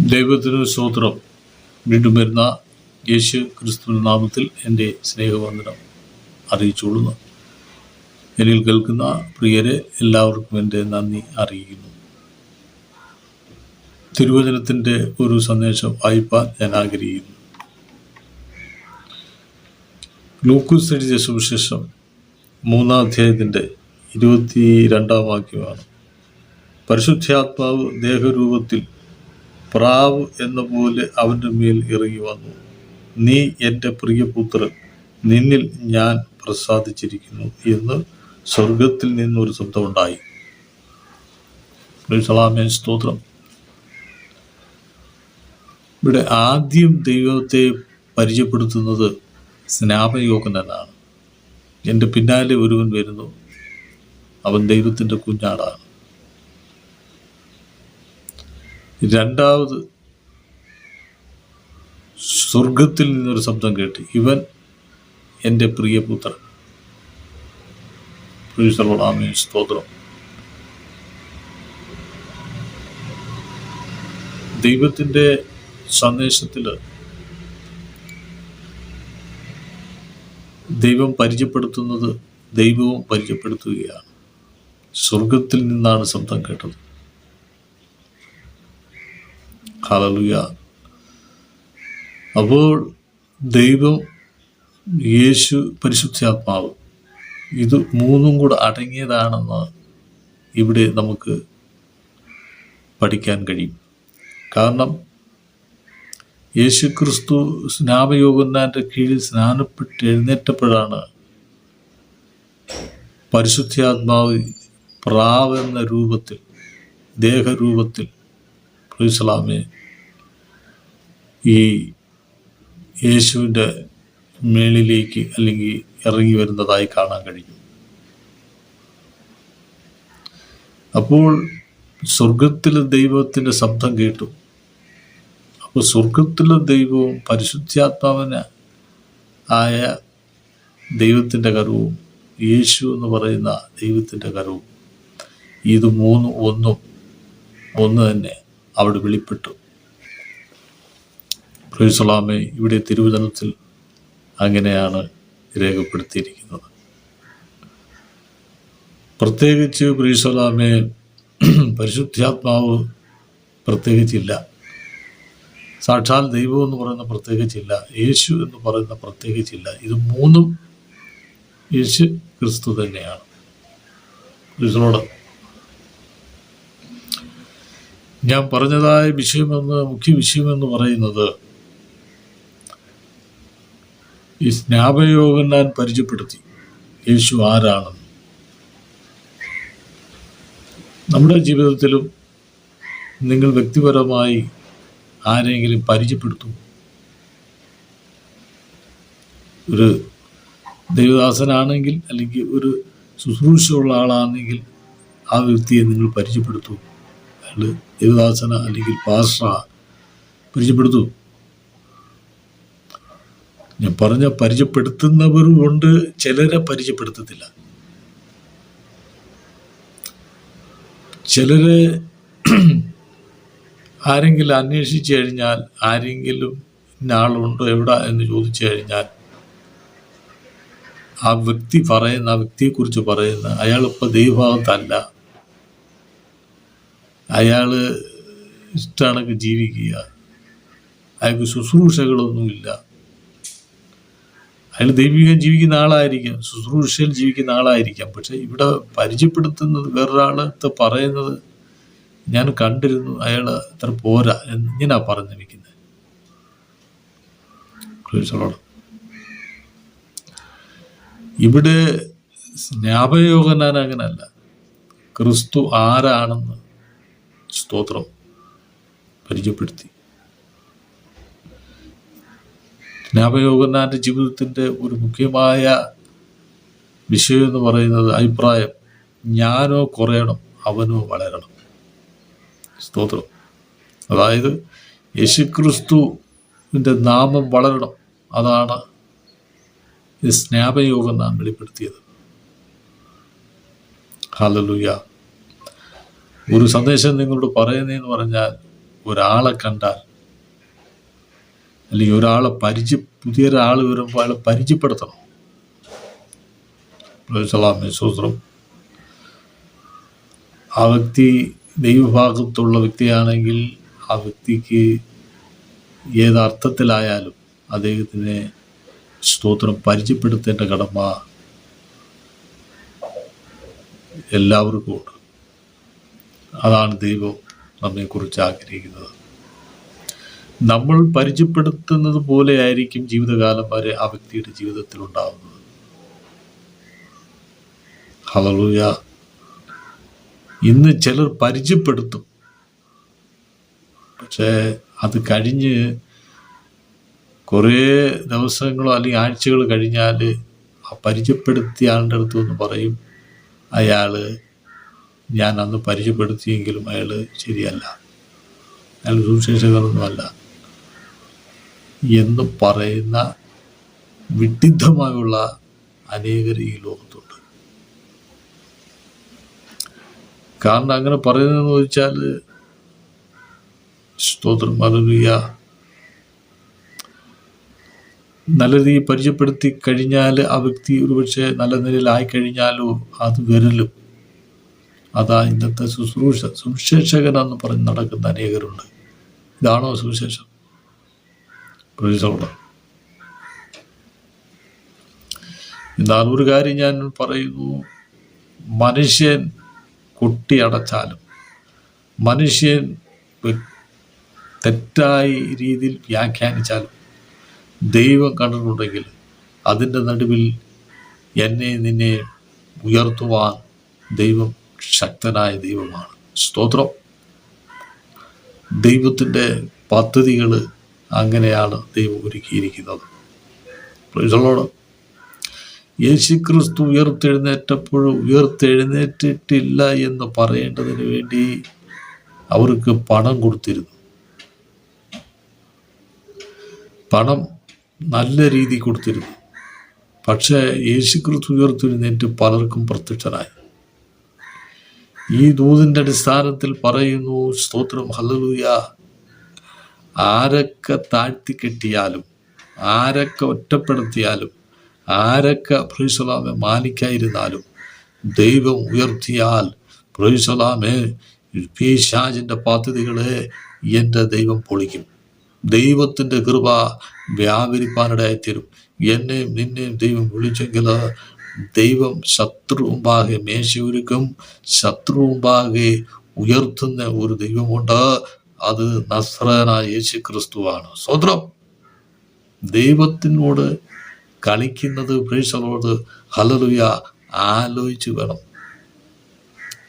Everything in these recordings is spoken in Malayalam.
ദൈവത്തിന് സ്തോത്രം. വീണ്ടും വരുന്ന യേശു ക്രിസ്തു നാമത്തിൽ എന്റെ സ്നേഹവന്ദനം അറിയിച്ചുകൊള്ളുന്നു. എന്നിൽ കേൾക്കുന്ന പ്രിയരെ എല്ലാവർക്കും എന്റെ നന്ദി അറിയിക്കുന്നു. തിരുവചനത്തിന്റെ ഒരു സന്ദേശം വായിപ്പാൻ ഞാൻ ആഗ്രഹിക്കുന്നു. ലൂക്കൂസ് എഴുതിയ സുവിശേഷം മൂന്നാം അധ്യായത്തിന്റെ ഇരുപത്തി രണ്ടാം വാക്യമാണ്. പരിശുദ്ധാത്മാവ് ദേഹരൂപത്തിൽ പ്രാവ് എന്ന പോലെ അവന്റെ മേൽ ഇറങ്ങി വന്നു. നീ എന്റെ പ്രിയപുത്രൻ നിന്നിൽ ഞാൻ പ്രസാദിച്ചിരിക്കുന്നു എന്ന് സ്വർഗത്തിൽ നിന്നൊരു ശബ്ദമുണ്ടായി. സ്തോത്രം. ഇവിടെ ആദ്യം ദൈവത്തെ പരിചയപ്പെടുത്തുന്നത് സ്നാപയോഗനനാണ് എന്റെ പിന്നാലെ ഒരുവൻ വരുന്നു. അവൻ ദൈവത്തിന്റെ കുഞ്ഞാടാണ്. രണ്ടാമത് സ്വർഗത്തിൽ നിന്നൊരു ശബ്ദം കേട്ട് ഇവൻ എന്റെ പ്രിയപുത്രൻ പ്രിയസർവണാമേ സ്തോത്രം. ദൈവത്തിന്റെ സന്ദേശത്തിൽ ദൈവം പരിചയപ്പെടുത്തുന്നത് ദൈവവും പരിചയപ്പെടുത്തുകയാണ്. സ്വർഗത്തിൽ നിന്നാണ് ശബ്ദം കേട്ടത്. ഹലലുയ അപ്പോൾ ദൈവം യേശു പരിശുദ്ധാത്മാവ് ഇത് മൂന്നും കൂടെ അടങ്ങിയതാണെന്ന് ഇവിടെ നമുക്ക് പഠിക്കാൻ കഴിയും. കാരണം യേശു ക്രിസ്തു സ്നാപയോഗന്നാന്റെ കീഴിൽ സ്നാനപ്പെട്ട് എഴുന്നേറ്റപ്പോഴാണ് പരിശുദ്ധാത്മാവ് പ്രാവെന്ന രൂപത്തിൽ ദേഹരൂപത്തിൽ പ്രിസ്ലാമെ ഈ യേശുവിന്റെ മേളിലേക്ക് അല്ലെങ്കിൽ ഇറങ്ങി വരുന്നതായി കാണാൻ കഴിയും അപ്പോൾ സ്വർഗത്തിലെ ദൈവത്തിന്റെ ശബ്ദം കേട്ടു. അപ്പോൾ സ്വർഗത്തിലെ ദൈവവും പരിശുദ്ധാത്മാവിന് ആയ ദൈവത്തിന്റെ കരവും യേശു എന്ന് പറയുന്ന ദൈവത്തിന്റെ കരവും ഇത് മൂന്നും ഒന്നും ഒന്ന് തന്നെ അവിടെ വെളിപ്പെട്ടു. പ്രൊഫസലാമെ ഇവിടെ തിരുവചനത്തിൽ അങ്ങനെയാണ് രേഖപ്പെടുത്തിയിരിക്കുന്നത്. പ്രത്യേകിച്ച് പ്രീസലാമെ പരിശുദ്ധാത്മാവ് പ്രത്യേകിച്ചില്ല. സാക്ഷാൽ ദൈവം എന്ന് പറയുന്ന പ്രത്യേകിച്ചില്ല. യേശു എന്ന് പറയുന്ന പ്രത്യേകിച്ചില്ല. ഇത് മൂന്നും യേശു ക്രിസ്തു തന്നെയാണ്. ക്രിസ്തുനോട് ഞാൻ പറഞ്ഞതായ വിഷയമെന്ന് മുഖ്യ വിഷയമെന്ന് പറയുന്നത് ഈ സ്നാപയോഗം ഞാൻ പരിചയപ്പെടുത്തി. യേശു ആരാണെന്ന് നമ്മുടെ ജീവിതത്തിലും നിങ്ങൾ വ്യക്തിപരമായി ആരെങ്കിലും പരിചയപ്പെടുത്തും. ഒരു ദൈവദാസനാണെങ്കിൽ അല്ലെങ്കിൽ ഒരു ശുശ്രൂഷയുള്ള ആളാണെങ്കിൽ ആ വ്യക്തിയെ നിങ്ങൾ പരിചയപ്പെടുത്തൂ. അയാൾ ദേവദാസന അല്ലെങ്കിൽ പാസ്റ്റ പരിചയപ്പെടുത്തൂ. ഞാൻ പറഞ്ഞ പരിചയപ്പെടുത്തുന്നവരും ഉണ്ട് ചിലരെ പരിചയപ്പെടുത്തത്തില്ല. ചിലരെ ആരെങ്കിലും അന്വേഷിച്ചു കഴിഞ്ഞാൽ ആരെങ്കിലും ഇന്ന ആളുണ്ടോ എവിടെ എന്ന് ചോദിച്ചു കഴിഞ്ഞാൽ ആ വ്യക്തി പറയുന്ന ആ വ്യക്തിയെക്കുറിച്ച് പറയുന്ന അയാൾ ഇപ്പൊ ദൈവഭാഗത്തല്ല. അയാൾ ഇഷ്ടമാണെങ്കിൽ ജീവിക്കുക. അയാൾക്ക് ശുശ്രൂഷകളൊന്നുമില്ല. അയാൾ ദൈവികം ജീവിക്കുന്ന ആളായിരിക്കാം ശുശ്രൂഷയിൽ ജീവിക്കുന്ന ആളായിരിക്കാം. പക്ഷെ ഇവിടെ പരിചയപ്പെടുത്തുന്നത് വേറൊരാളത്ത് പറയുന്നത് ഞാൻ കണ്ടിരുന്നു അയാൾ അത്ര പോരാ എന്നിങ്ങനാ പറഞ്ഞിരിക്കുന്നത് ഇവിടെ സ്നാപയോഗനാൻ ക്രിസ്തു ആരാണെന്ന് സ്തോത്രം പരിചയപ്പെടുത്തി. സ്നാപയോഗനാന്റെ ജീവിതത്തിന്റെ ഒരു മുഖ്യമായ വിഷയം എന്ന് പറയുന്നത് അഭിപ്രായം ഞാനോ കുറയണം അവനോ വളരണം. സ്തോത്രം. അതായത് യേശുക്രിസ്തുവിന്റെ നാമം വളരണം. അതാണ് ഈ സ്നാപയോഗം നാം വെളിപ്പെടുത്തിയത്. ഹലലുയ ഒരു സന്ദേശം നിങ്ങളോട് പറയുന്നതെന്ന് പറഞ്ഞാൽ ഒരാളെ കണ്ടാൽ അല്ലെങ്കിൽ ഒരാളെ പരിചയ പുതിയൊരാൾ വരുമ്പോൾ അയാളെ പരിചയപ്പെടുത്തണം. സൂത്രം ആ വ്യക്തി ദൈവഭാഗത്തുള്ള വ്യക്തിയാണെങ്കിൽ ആ വ്യക്തിക്ക് ഏതർത്ഥത്തിലായാലും അദ്ദേഹത്തിനെ സ്തോത്രം പരിചയപ്പെടുത്തേണ്ട കടമ എല്ലാവർക്കും ഉണ്ട്. അതാണ് ദൈവം നമ്മെക്കുറിച്ച് ആഗ്രഹിക്കുന്നത്. നമ്മൾ പരിചയപ്പെടുത്തുന്നത് പോലെ ആയിരിക്കും ജീവിതകാലം വരെ ആ വ്യക്തിയുടെ ജീവിതത്തിൽ ഉണ്ടാകുന്നത് ഹലലൂയ ഇന്ന് ചിലർ പരിചയപ്പെടുത്തും. പക്ഷേ അത് കഴിഞ്ഞ് കുറേ ദിവസങ്ങളോ അല്ലെങ്കിൽ ആഴ്ചകൾ കഴിഞ്ഞാൽ ആ പരിചയപ്പെടുത്തിയ ആളുടെ അടുത്ത് നിന്ന് പറയും അയാൾ ഞാൻ അന്ന് പരിചയപ്പെടുത്തിയെങ്കിലും അയാൾ ശരിയല്ല. അയാൾ സുവിശേഷകരൊന്നുമല്ല. എന്ന് പറയുന്ന വിഡിദ്ധമായുള്ള അനേകർ ഈ ലോകത്തുണ്ട്. കാരണം അങ്ങനെ പറയുന്നതെന്ന് വെച്ചാൽ സ്തോത്രം അലലുയ നല്ല രീതിയിൽ പരിചയപ്പെടുത്തി കഴിഞ്ഞാൽ ആ വ്യക്തി ഒരുപക്ഷെ നല്ല നിലയിലായി കഴിഞ്ഞാലോ അത് വരലും. അതാ ഇന്നത്തെ ശുശ്രൂഷ സുവിശേഷകനെന്ന് പറഞ്ഞ് നടക്കുന്ന അനേകരുണ്ട്. ഇതാണോ സുവിശേഷം? പ്രൊഫസറോട് എന്നാൽ ഒരു കാര്യം ഞാൻ പറയുന്നു. മനുഷ്യൻ കൊട്ടിയടച്ചാലും മനുഷ്യൻ തെറ്റായ രീതിയിൽ വ്യാഖ്യാനിച്ചാലും ദൈവം കണ്ടിട്ടുണ്ടെങ്കിൽ അതിന്റെ നടുവിൽ എന്നെ നിന്നെ ഉയർത്തുവാൻ ദൈവം ശക്തനായ ദൈവമാണ്. സ്തോത്രം. ദൈവത്തിന്റെ പദ്ധതികൾ അങ്ങനെയാണ് ദൈവം ഒരുക്കിയിരിക്കുന്നത്. യേശു യേശുക്രിസ്തു ഉയർത്തെഴുന്നേറ്റപ്പോൾ ഉയർത്തെഴുന്നേറ്റിട്ടില്ല എന്ന് പറയേണ്ടതിന് വേണ്ടി അവർക്ക് പണം കൊടുത്തിരുന്നു. പണം നല്ല രീതി കൊടുത്തിരുന്നു. പക്ഷേ യേശുക്രിസ്തു ഉയർത്തെഴുന്നേറ്റ് പലർക്കും പ്രത്യക്ഷനായി. ഈ ദൂതിന്റെ അടിസ്ഥാനത്തിൽ പറയുന്നു സ്തോത്രം ഹല്ലേലൂയ. ആരൊക്കെ താഴ്ത്തി കെട്ടിയാലും ആരൊക്കെ ഒറ്റപ്പെടുത്തിയാലും ആരൊക്കെ പ്രൈസലാമെ മാനിക്കായിരുന്നാലും ദൈവം ഉയർത്തിയാൽ പ്രൈസലാമെ പീശാജിന്റെ പദ്ധതികളെ എന്റെ ദൈവം പൊളിക്കും. ദൈവത്തിന്റെ കൃപ വ്യാപരിപ്പാനിടയായിത്തീരും എന്നെയും നിന്നെയും ദൈവം വിളിച്ചെങ്കിൽ ദൈവം ശത്രു മുമ്പാകെ മേശയൊരുക്കും ശത്രു മുമ്പാകെ ഉയർത്തുന്ന ഒരു ദൈവമുണ്ട്. അത് നസ്രനായ യേശു ക്രിസ്തുവാണ് സ്വതന്ത്രം. ദൈവത്തിനോട് കളിക്കുന്നത് പ്രേക്ഷകരോട് ഹലലുയ ആലോചിച്ച് വേണം.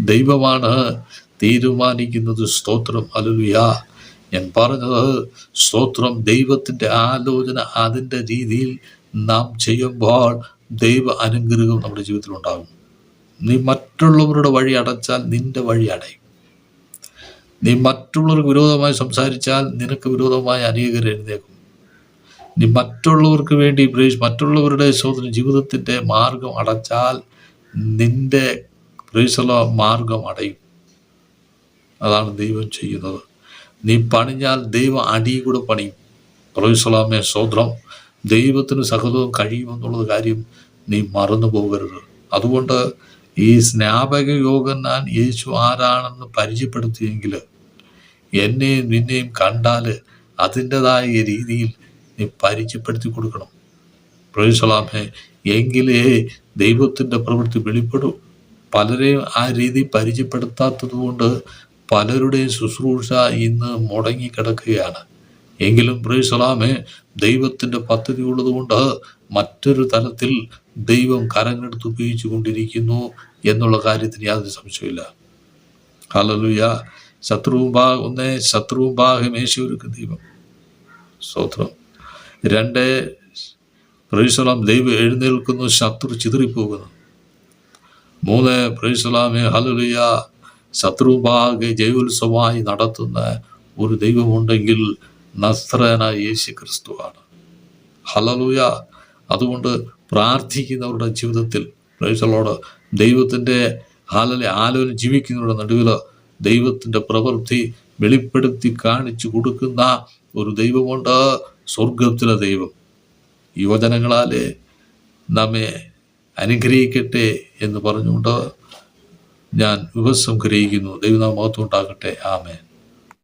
ദൈവമാണ് തീരുമാനിക്കുന്നത്. സ്തോത്രം ഹലലുയ ഞാൻ പറഞ്ഞത് സ്തോത്രം ദൈവത്തിന്റെ ആലോചന അതിന്റെ രീതിയിൽ നാം ചെയ്യുമ്പോൾ ദൈവ അനുഗ്രഹം നമ്മുടെ ജീവിതത്തിൽ ഉണ്ടാകും. നീ മറ്റുള്ളവരുടെ വഴി അടച്ചാൽ നിന്റെ വഴി അടയും. നീ മറ്റുള്ളവർക്ക് വിരോധമായി സംസാരിച്ചാൽ നിനക്ക് വിരോധമായി അനേകർ എഴുന്നേക്കും നീ മറ്റുള്ളവർക്ക് വേണ്ടി പ്രേഷ് മറ്റുള്ളവരുടെ സ്വന്തം ജീവിതത്തിന്റെ മാർഗം അടച്ചാൽ നിന്റെ പ്രേശല മാർഗം അടയും. അതാണ് ദൈവം ചെയ്യുന്നത്. നീ പണിഞ്ഞാൽ ദൈവം അടിയും കൂടെ പണിയും. പ്രൊഫസലാമെ സ്വദ്രം ദൈവത്തിന് സഹതവും കഴിയുമെന്നുള്ളത് കാര്യം നീ മറന്നു പോകരുത് അതുകൊണ്ട് ഈ സ്നാപക യോഗന്നാൻ യേശു ആരാണെന്ന് പരിചയപ്പെടുത്തിയെങ്കിൽ എന്നെയും നിന്നെയും കണ്ടാൽ അതിന്റെതായ രീതിയിൽ നീ പരിചയപ്പെടുത്തി കൊടുക്കണം. പ്രൊഫസലാമെ എങ്കിലേ ദൈവത്തിന്റെ പ്രവൃത്തി വെളിപ്പെടൂ. പലരെയും ആ രീതി പരിചയപ്പെടുത്താത്തതുകൊണ്ട് പലരുടെയും ശുശ്രൂഷ ഇന്ന് മുടങ്ങിക്കിടക്കുകയാണ്. എങ്കിലും പ്രേസലാമെ ദൈവത്തിന്റെ പദ്ധതി ഉള്ളതുകൊണ്ട് മറ്റൊരു തലത്തിൽ ദൈവം കരങ്ങെടുത്ത് ഉപയോഗിച്ചു കൊണ്ടിരിക്കുന്നു എന്നുള്ള കാര്യത്തിന് യാതൊരു സംശയമില്ല ഹലലുയ ഭാഗം ഒന്ന് ശത്രുവുമ്പാകെ ഒരുക്കും ദൈവം. സ്തോത്രം. രണ്ട് പ്രൈസലാം ദൈവം എഴുന്നേൽക്കുന്നു ശത്രു ചിതറിപ്പോകുന്നു. മൂന്ന് പ്രൈസലാമെ ഹലലുയ ശത്രുഭാഗ ജയോത്സവമായി നടത്തുന്ന ഒരു ദൈവമുണ്ടെങ്കിൽ നസ്രനായ യേശു ക്രിസ്തുവാണ് ഹലലുയ അതുകൊണ്ട് പ്രാർത്ഥിക്കുന്നവരുടെ ജീവിതത്തിൽ പ്രൈസലോട് ദൈവത്തിന്റെ ഹാലലെ ആലോചന ജീവിക്കുന്നവരുടെ നടുവിൽ ദൈവത്തിന്റെ പ്രവൃത്തി വെളിപ്പെടുത്തി കാണിച്ചു കൊടുക്കുന്ന ഒരു ദൈവമുണ്ട് സ്വർഗത്തിലെ ദൈവം. ഈ വചനങ്ങളാൽ നമ്മെ അനുഗ്രഹിക്കട്ടെ എന്ന് പറഞ്ഞുകൊണ്ട് ഞാൻ ഉപസംഗ്രഹിക്കുന്നു ദൈവനാമത്വം ഉണ്ടാകട്ടെ ആമേൻ.